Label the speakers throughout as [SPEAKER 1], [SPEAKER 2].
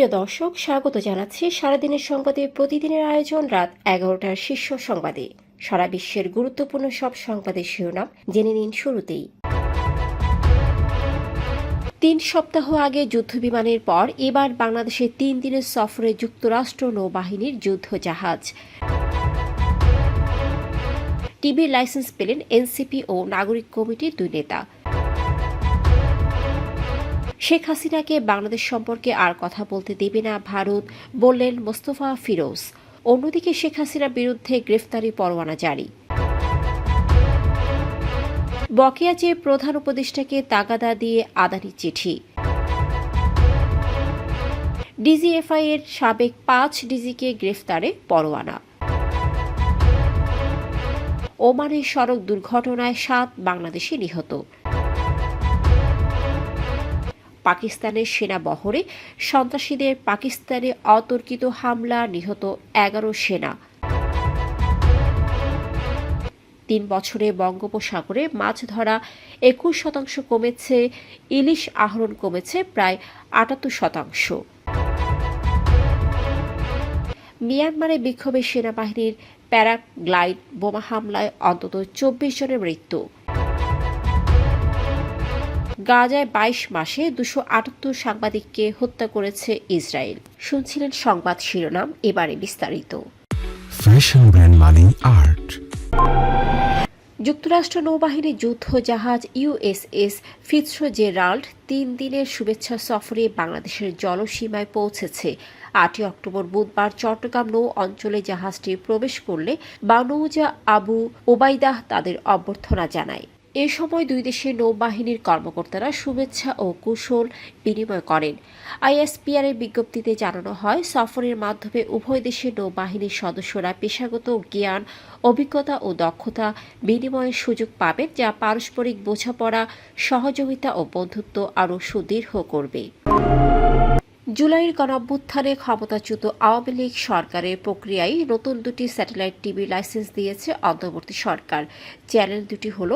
[SPEAKER 1] প্রিয় দর্শক, স্বাগত জানাচ্ছি সারাদিনের সংবাদে। প্রতিদিনের আয়োজন রাত এগারোটার শীর্ষ সংবাদে। সারা বিশ্বের গুরুত্বপূর্ণ সব সংবাদের শিরোনাম জেনে নিন শুরুতেই। তিন সপ্তাহ আগে যুদ্ধবিমানের পর এবার বাংলাদেশে তিন দিনের সফরে যুক্তরাষ্ট্র নৌবাহিনীর যুদ্ধ জাহাজ টিভির লাইসেন্স পেলেন এনসিপি ও নাগরিক কমিটির দুই নেতা। শেখ হাসিনাকে বাংলাদেশ সম্পর্কে আর কথা বলতে দেবে না ভারত, বললেন মোস্তফা ফিরোজ। অন্যদিকে শেখ হাসিনার বিরুদ্ধে গ্রেফতারি পরোয়ানা জারি। বকেয়া চেয়ে প্রধান উপদেষ্টাকে তাগাদা দিয়ে আদানি চিঠি। ডিজিএফআই এর সাবেক পাঁচ ডিজিকে গ্রেফতারে পরোয়ানা। ওমানের সড়ক দুর্ঘটনায় সাত বাংলাদেশি নিহত। পাকিস্তানের সেনা বহরে সন্ত্রাসীদের পাকিস্তানে অতর্কিত হামলা, নিহত এগারো সেনা। তিন বছরে বঙ্গোপসাগরে মাছ ধরা একুশ শতাংশ কমেছে, ইলিশ আহরণ কমেছে প্রায় আটাত্তর শতাংশ। মিয়ানমারে বিক্ষোভে সেনাবাহিনীর প্যারাগ্লাইড বোমা হামলায় অন্তত চব্বিশ জনের মৃত্যু। গাজায় বাইশ মাসে দুশো আটাত্তর সাংবাদিককে হত্যা করেছে ইসরায়েল। শুনছিলেন সংবাদ শিরোনাম এবারে বিস্তারিত।
[SPEAKER 2] ফ্যাশন ব্র্যান্ড মানে আর্ট
[SPEAKER 1] যুক্তরাষ্ট্র নৌবাহিনীর যুদ্ধ জাহাজ ইউএসএস ফিৎসো জেরাল্ড তিন দিনের শুভেচ্ছা সফরে বাংলাদেশের জলসীমায় পৌঁছেছে। আটই অক্টোবর বুধবার চট্টগ্রাম নৌ অঞ্চলে জাহাজটি প্রবেশ করলে বানৌজা আবু ওবাইদাহ তাদের অভ্যর্থনা জানায়। এ সময় দুই দেশের নৌবাহিনীর কর্মকর্তারা শুভেচ্ছা ও কুশল বিনিময় করেন। আইএসপিআর এর বিজ্ঞপ্তিতে জানানো হয়, সফরের মাধ্যমে উভয় দেশের নৌবাহিনীর সদস্যরা পেশাগত জ্ঞান, অভিজ্ঞতা ও দক্ষতা বিনিময়ের সুযোগ পাবেন, যা পারস্পরিক বোঝাপড়া, সহযোগিতা ও বন্ধুত্ব আরও সুদৃঢ় করবে। জুলাইয়ের গণঅভ্যুত্থানে ক্ষমতাচ্যুত আওয়ামী লীগ সরকারের প্রক্রিয়ায় নতুন দুটি স্যাটেলাইট টিভি লাইসেন্স দিয়েছে অন্তর্বর্তী সরকার। চ্যানেল দুটি হল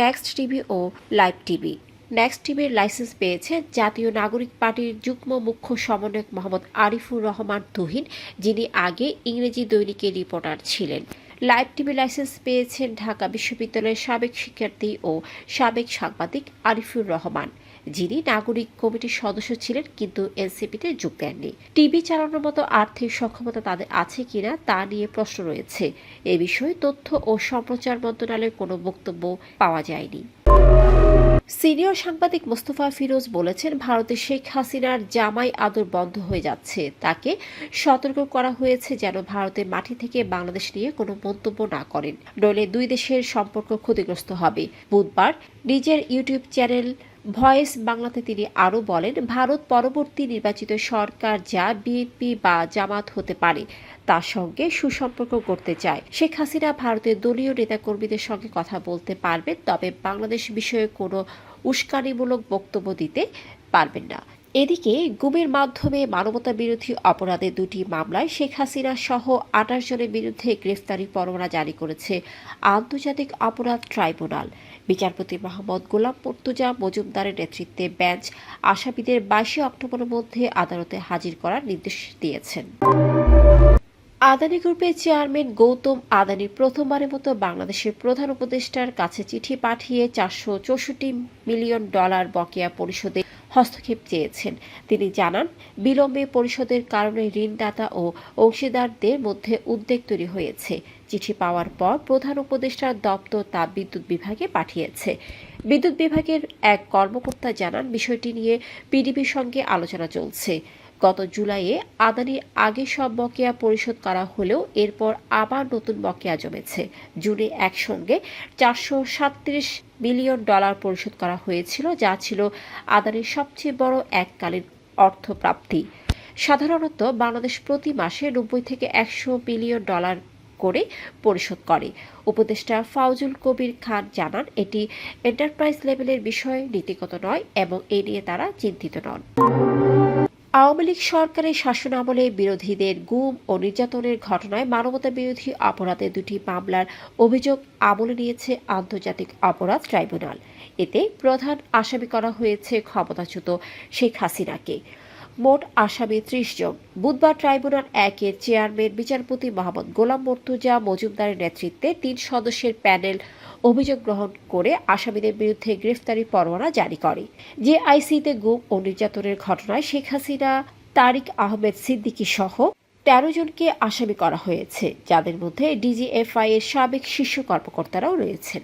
[SPEAKER 1] নেক্সট টিভি ও লাইভ টিভি। নেক্সট টিভির লাইসেন্স পেয়েছে জাতীয় নাগরিক পার্টির যুগ্ম মুখ্য সমন্বয়ক মোহাম্মদ আরিফুর রহমান তুহিন, যিনি আগে ইংরেজি দৈনিকের রিপোর্টার ছিলেন। লাইভ টিভি লাইসেন্স পেয়েছেন ঢাকা বিশ্ববিদ্যালয়ের সাবেক শিক্ষার্থী ও সাবেক সাংবাদিক আরিফুর রহমান। যিনি নাগরিক কমিটির সদস্য ছিলেন কিন্তু এনসিপিতে যোগ দেননি। টিভি চালানোর মতো আর্থিক সক্ষমতা তাদের আছে কিনা তা নিয়ে প্রশ্ন রয়েছে। এ বিষয়ে তথ্য ও সম্প্রচার মন্ত্রণালয়ের কোনো বক্তব্য পাওয়া যায়নি। সিনিয়র সাংবাদিক মোস্তফা ফিরোজ বলেছেন, ভারতে শেখ হাসিনার জামাই আদর বন্ধ হয়ে যাচ্ছে। তাকে সতর্ক করা হয়েছে যেন ভারতের মাটি থেকে বাংলাদেশ নিয়ে কোনো মন্তব্য না করেন। নইলে দুই দেশের সম্পর্ক ক্ষতিগ্রস্ত হবে। বুধবার নিজের ইউটিউব চ্যানেল ভয়েস বাংলাতে তিনি আরও বলেন, ভারত পরবর্তী নির্বাচিত সরকার যা বিএনপি বা জামাত হতে পারে, তার সঙ্গে সুসম্পর্ক করতে চায়। শেখ হাসিনা ভারতের দলীয় নেতাকর্মীদের সঙ্গে কথা বলতে পারবেন, তবে বাংলাদেশ বিষয়ে কোনো উস্কানিমূলক বক্তব্য দিতে পারবেন না। এদিকে গুমের মাধ্যমে মানবতা বিরোধী অপরাধের দুটি মামলায় শেখ হাসিনা সহ আঠাশ জনের বিরুদ্ধে গ্রেফতারি পরোয়ানা জারি করেছে আন্তর্জাতিক অপরাধ ট্রাইব্যুনাল। বিচারপতি মোহাম্মদ গোলাম পর্তুজা মজুমদারের নেতৃত্বে বেঞ্চ আসামিদের বাইশে অক্টোবরের মধ্যে আদালতে হাজির করার নির্দেশ দিয়েছেন। আদানি গ্রুপের চেয়ারম্যান গৌতম আদানি প্রথমবারের মতো বাংলাদেশের প্রধান উপদেষ্টার কাছে চিঠি পাঠিয়ে চারশো চৌষট্টি মিলিয়ন ডলার বকেয়া পরিশোধে হস্তক্ষেপ চেয়েছেন। তিনি জানান, বিলম্বে পরিষদের কারণে ঋণদাতা ও অংশীদারদের মধ্যে উদ্বেগ তৈরি হয়েছে। চিঠি পাওয়ার পর প্রধান উপদেষ্টার দপ্তর তা বিদ্যুৎ বিভাগে পাঠিয়েছে। বিদ্যুৎ বিভাগের এক কর্মকর্তা জানান, বিষয়টি নিয়ে পিডিবির সঙ্গে আলোচনা চলছে। গত জুলাইয়ে আদানির আগে সব বকেয়া পরিশোধ করা হলেও এরপর আবার নতুন বকেয়া জমেছে। জুনে একসঙ্গে চারশো সাতত্রিশ মিলিয়ন ডলার পরিশোধ করা হয়েছিল, যা ছিল আদানির সবচেয়ে বড় এককালীন অর্থপ্রাপ্তি। সাধারণত বাংলাদেশ প্রতি মাসে নব্বই থেকে একশো মিলিয়ন ডলার করে পরিশোধ করে। উপদেষ্টা ফাউজুল কবির খান জানান, এটি এন্টারপ্রাইজ লেভেলের বিষয়, নীতিগত নয়, এবং এ নিয়ে তারা চিন্তিত নন। আওয়ামী লীগ সরকারের শাসনামলে বিরোধীদের গুম ও নির্যাতনের ঘটনায় মানবতা বিরোধী অপরাধের দুটি মামলার অভিযোগ আমলে নিয়েছে আন্তর্জাতিক অপরাধ ট্রাইব্যুনাল। এতে প্রধান আসামি করা হয়েছে ক্ষমতাচ্যুত শেখ হাসিনাকে। মোট আসামি ত্রিশ জন। বুধবার ট্রাইব্যুনাল একের চেয়ারম্যান, বিচারপতি মোহাম্মদ গোলাম মর্তুজা মজুমদারের নেতৃত্বে তিন সদস্যের প্যানেল অভিযোগ গ্রহণ করে আসামিদের বিরুদ্ধে গ্রেফতারি পরোয়ানা জারি করে। যে আইসিতে গুম ও নির্যাতনের ঘটনায় শেখ হাসিনা, তারিক আহমেদ সিদ্দিকী সহ তেরো জনকে আসামি করা হয়েছে, যাদের মধ্যে ডিজিএফআই এর সাবেক শীর্ষ কর্মকর্তারাও রয়েছেন।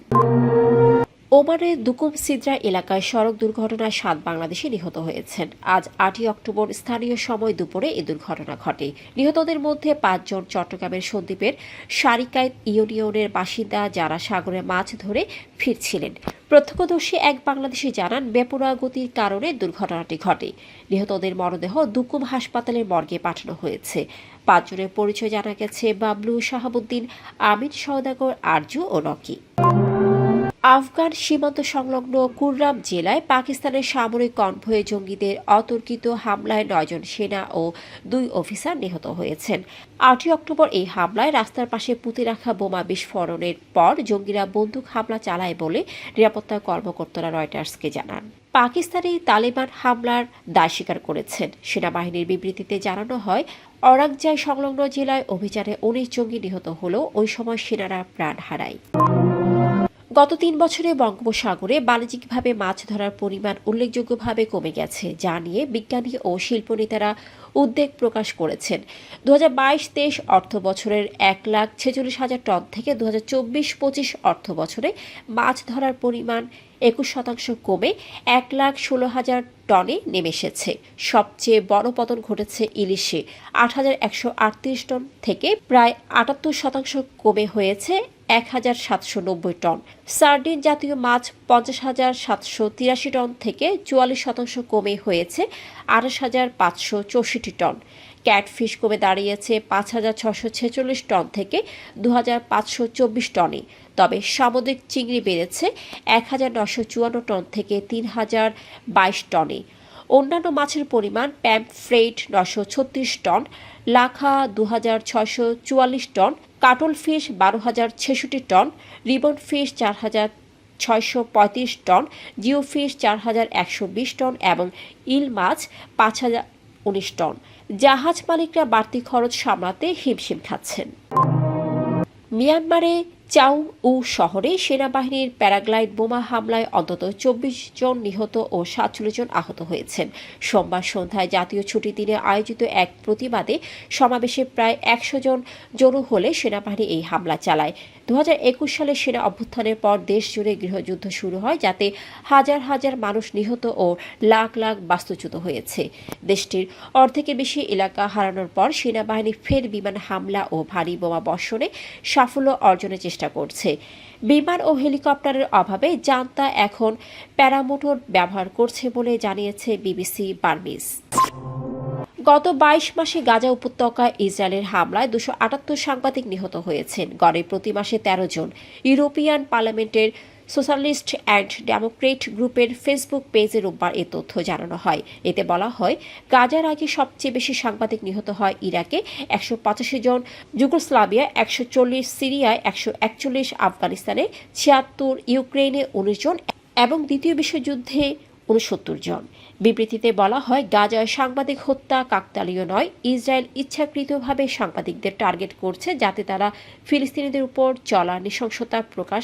[SPEAKER 1] ওমানের দুকুম সিদ্রা এলাকায় সড়ক দুর্ঘটনায় সাত বাংলাদেশি নিহত হয়েছেন। আজ আটই অক্টোবর স্থানীয় সময় দুপুরে এই দুর্ঘটনা ঘটে। নিহতদের মধ্যে পাঁচজন চট্টগ্রামের সন্দ্বীপের সারিকায়ত ইউনিয়নের বাসিন্দা যারা সাগরে মাছ ধরে ফিরছিলেন। প্রত্যক্ষদর্শী এক বাংলাদেশি জানান, বেপরোয়া গতির কারণে দুর্ঘটনাটি ঘটে। নিহতদের মরদেহ দুকুম হাসপাতালের মর্গে পাঠানো হয়েছে। পাঁচজনের পরিচয় জানা গেছে, বাবলু শাহাবুদ্দিন আমিন সওদাগর, আরজু ও রকি আফগান সীমান্ত সংলগ্ন কুররাম জেলায় পাকিস্তানের সামরিক কনভয়ে জঙ্গিদের অতর্কিত হামলায় নয়জন সেনা ও দুই অফিসার নিহত হয়েছেন। আটই অক্টোবর এই হামলায় রাস্তার পাশে পুঁতে রাখা বোমা বিস্ফোরণের পর জঙ্গিরা বন্দুক হামলা চালায় বলে নিরাপত্তা কর্মকর্তারা রয়টার্সকে জানান। পাকিস্তানি তালেবান হামলার দায় স্বীকার করেছেন। সেনাবাহিনীর বিবৃতিতে জানানো হয় অরাকজাই সংলগ্ন জেলায় অভিযানে উনিশ জঙ্গি নিহত হলেও ওই সময় সেনারা প্রাণ হারায়। গত তিন বছরে বঙ্গোপসাগরে বাণিজ্যিকভাবে মাছ ধরার পরিমাণ উল্লেখযোগ্যভাবে কমে গেছে, যা নিয়ে বিজ্ঞানী ও শিল্পনেতারা উদ্বেগ প্রকাশ করেছেন। দু হাজার বাইশ তেইশ অর্থ বছরের এক লাখ ছেচল্লিশ হাজার টন থেকে দু হাজার চব্বিশ পঁচিশ অর্থ বছরে মাছ ধরার পরিমাণ একুশ শতাংশ কমে এক লাখ ষোলো হাজার টনে নেমে এসেছে। সবচেয়ে বড় পতন ঘটেছে ইলিশে। আট হাজার একশো আটত্রিশ টন থেকে প্রায় আটাত্তর শতাংশ কমে হয়েছে এক হাজার সাতশো নব্বই টন। সার্ডিন জাতীয় মাছ পঞ্চাশ হাজার সাতশো তিরাশি টন থেকে চুয়াল্লিশ শতাংশ কমে হয়েছে আঠাশ হাজার পাঁচশো চৌষট্টি টন। ক্যাটফিশ কমে দাঁড়িয়েছে পাঁচ হাজার ছশো ছেচল্লিশ টন থেকে দু হাজার পাঁচশো চব্বিশ টনে। তবে সামুদ্রিক চিংড়ি বেড়েছে এক হাজার নশো চুয়ান্ন টন থেকে তিন হাজার বাইশ টনে। অন্যান্য মাছের পরিমাণ প্যাম্পফ্রেট নশো ছত্রিশ টন, লাখা দু হাজার ছয়শো চুয়াল্লিশ টন কাটল ফিশ বারো হাজার ছেষট্টি টন, রিবন ফিশ চার হাজার ছয়শো পঁয়ত্রিশ টন, জিও ফিশ চার হাজার একশো বিশ টন এবং ইল মাছ পাঁচ হাজার উনিশ টন। জাহাজ মালিকরা বাড়তি খরচ সামলাতে হিমশিম খাচ্ছেন। মিয়ানমারে চাউ উ শহরে সেনাবাহিনীর প্যারাগ্লাইড বোমা হামলায় অন্তত চব্বিশ জন নিহত ও সাতচল্লিশ জন আহত হয়েছেন। সোমবার সন্ধ্যায় জাতীয় ছুটির দিনে আয়োজিত এক প্রতিবাদে সমাবেশে প্রায় একশো জন জড়ো হলে সেনাবাহিনী এই হামলা চালায়। দু হাজার একুশ সালে সেনা অভ্যুত্থানের পর দেশ জুড়ে গৃহযুদ্ধ শুরু হয়, যাতে হাজার হাজার মানুষ নিহত ও লাখ লাখ বাস্তুচ্যুত হয়েছে। দেশটির অর্ধেকের বেশি এলাকা হারানোর পর সেনাবাহিনী ফের বিমান হামলা ও ভারী বোমা বর্ষণে সাফল্য অর্জনের চেষ্টা করছে। বিমান ও হেলিকপ্টারের অভাবে জান্তা এখন প্যারামোটর ব্যবহার করছে বলে জানিয়েছে বিবিসি বার্মিস গত বাইশ মাসে গাজা উপত্যকায় ইসরায়েলের হামলায় দুশো আটাত্তর সাংবাদিক নিহত হয়েছেন। গড়ে প্রতি মাসে তেরো জন। ইউরোপিয়ান পার্লামেন্টের সোশ্যালিস্ট অ্যান্ড ডেমোক্রেট গ্রুপের ফেসবুক পেজে রোববার এ তথ্য জানানো হয়। এতে বলা হয়, গাজার আগে সবচেয়ে বেশি সাংবাদিক নিহত হয় ইরাকে। একশো পঁচাশি জন, যুগোস্লাভিয়া একশো চল্লিশ সিরিয়ায় একশো একচল্লিশ, আফগানিস্তানে ছিয়াত্তর ইউক্রেনে উনিশ জন এবং দ্বিতীয় বিশ্বযুদ্ধে উনসত্তর জন। বিবৃতিতে বলা হয়, গাজায় সাংবাদিক হত্যা কাকতালীয় নয়, ইসরায়েল ইচ্ছাকৃতভাবে সাংবাদিকদের টার্গেট করছে যাতে তারা ফিলিস্তিনিদের উপর চলা নৃশংসতা প্রকাশ